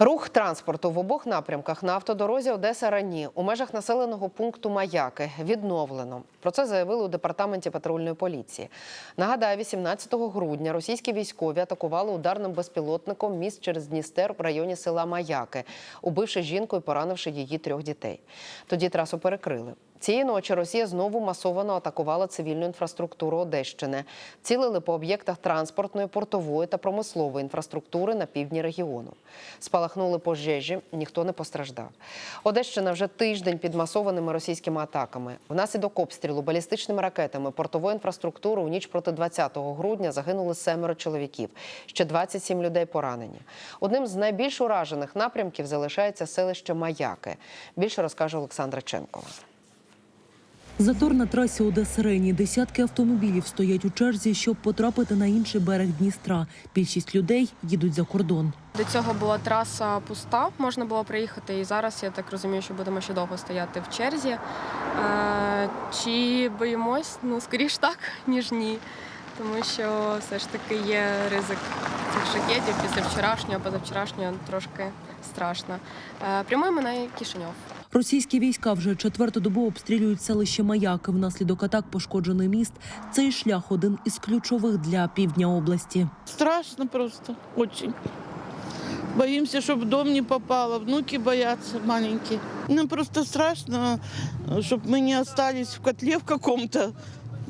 Рух транспорту в обох напрямках на автодорозі Одеса Рані у межах населеного пункту Маяки відновлено. Про це заявили у департаменті патрульної поліції. Нагадаю, 18 грудня російські військові атакували ударним безпілотником міст через Дністер в районі села Маяки, убивши жінку і поранивши її трьох дітей. Тоді трасу перекрили. Цієї ночі Росія знову масово атакувала цивільну інфраструктуру Одещини. Цілили по об'єктах транспортної, портової та промислової інфраструктури на півдні регіону. Спалахнули пожежі, ніхто не постраждав. Одещина вже тиждень під масованими російськими атаками. Внаслідок обстрілу балістичними ракетами портової інфраструктури у ніч проти 20 грудня загинули семеро чоловіків. Ще 27 людей поранені. Одним з найбільш уражених напрямків залишається селище Маяки. Більше розкаже Олександра Ченкова. Затор на трасі Одеса Рені. Десятки автомобілів стоять у черзі, щоб потрапити на інший берег Дністра. Більшість людей їдуть за кордон. До цього була траса пуста, можна було приїхати. І зараз я так розумію, що будемо ще довго стояти в черзі. Е, чи боїмось? Ну, скоріш так, ніж ні. Тому що все ж таки є ризик цих шахетів після вчорашнього, позавчорашнього трошки страшно. Е, прямуємо на Кишиньов. Російські війська вже четверту добу обстрілюють селище Маяки. Внаслідок атак пошкоджений міст. Цей шлях один із ключових для півдня області. Страшно просто, очень. Боимся, чтобы в дом не попало. Внуки боятся маленькие. Нам просто страшно, чтобы мы не остались в котле в каком-то,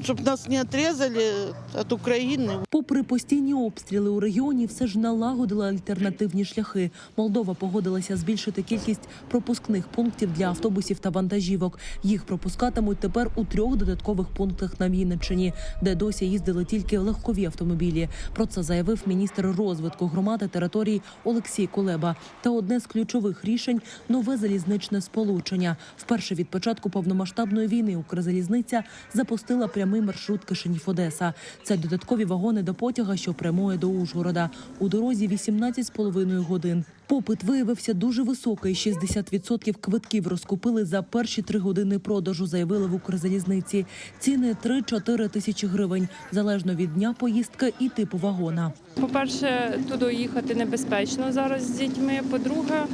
чтобы нас не отрезали от Украины. Попри постійні обстріли у регіоні, все ж налагодила альтернативні шляхи. Молдова погодилася збільшити кількість пропускних пунктів для автобусів та вантажівок. Їх пропускатимуть тепер у трьох додаткових пунктах на Вінниччині, де досі їздили тільки легкові автомобілі. Про це заявив міністр розвитку громади територій Олексій Кулеба. Та одне з ключових рішень нове залізничне сполучення. Вперше від початку повномасштабної війни Укрзалізниця запустила прямий маршрут Кишинів-Одеса. Це додаткові вагони до потяга, що прямує до Ужгорода. У дорозі 18,5 годин. Попит виявився дуже високий. 60% квитків розкупили за перші три години продажу, заявили в Укрзалізниці. Ціни 3-4 тисячі гривень, залежно від дня поїздки і типу вагона. По-перше, туди їхати небезпечно зараз з дітьми. По-друге,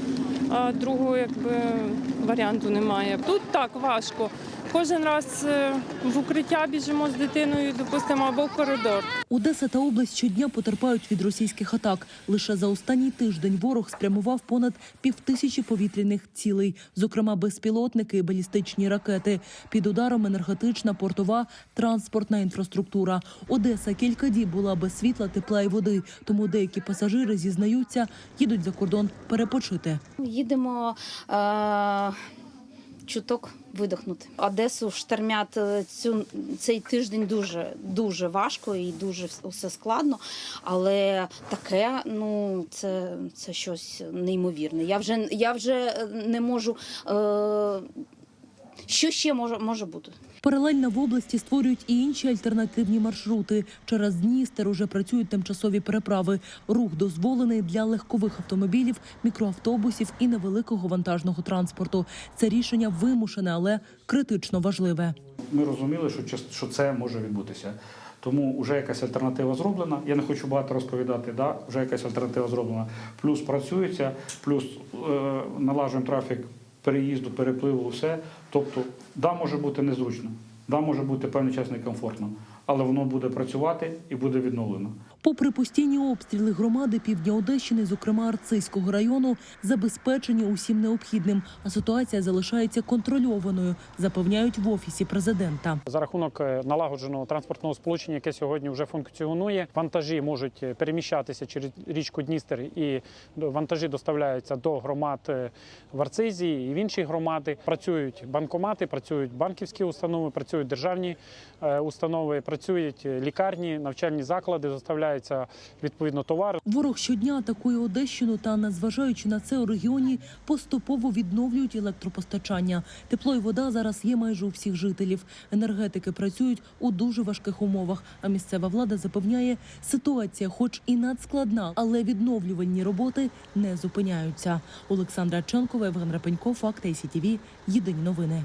другого якби варіанту немає. Тут так важко. Кожен раз е, в укриття біжимо з дитиною, допустимо, або в коридор. Одеса та область щодня потерпають від російських атак. Лише за останній тиждень ворог спрямував понад півтисячі повітряних цілей, зокрема безпілотники і балістичні ракети. Під ударом енергетична, портова, транспортна інфраструктура. Одеса кілька діб була без світла, тепла і води. Тому деякі пасажири зізнаються, їдуть за кордон перепочити. Їдемо е- чуток видихнути. Одесу штормять е, цю цей тиждень дуже дуже важко і дуже все складно. Але таке, ну це, це щось неймовірне. Я вже я вже е, не можу. Е- що ще може, може бути? Паралельно в області створюють і інші альтернативні маршрути. Через Дністер уже працюють тимчасові переправи. Рух дозволений для легкових автомобілів, мікроавтобусів і невеликого вантажного транспорту. Це рішення вимушене, але критично важливе. Ми розуміли, що, час- що це може відбутися. Тому вже якась альтернатива зроблена. Я не хочу багато розповідати, да, вже якась альтернатива зроблена. Плюс працюється, плюс е, налажуємо трафік переїзду, перепливу, все. Тобто, да, може бути незручно, да, може бути певний час некомфортно, але воно буде працювати і буде відновлено. Попри постійні обстріли громади півдня Одещини, зокрема Арцизького району, забезпечені усім необхідним, а ситуація залишається контрольованою, запевняють в офісі президента. За рахунок е, налагодженого транспортного сполучення, яке сьогодні вже функціонує, вантажі можуть е, переміщатися через річку Дністер, і вантажі доставляються до громад е, в Арцизі і в інші громади. Працюють банкомати, працюють банківські установи, працюють державні установи, працюють е, лікарні, навчальні заклади, доставляють відповідно товар. Ворог щодня атакує Одещину та, незважаючи на це, у регіоні поступово відновлюють електропостачання. Тепло і вода зараз є майже у всіх жителів. Енергетики працюють у дуже важких умовах. А місцева влада запевняє, ситуація, хоч і надскладна, але відновлювальні роботи не зупиняються. Олександра Ченкова, Євген Рапенько, Факти СІТІВІ. Єдині новини.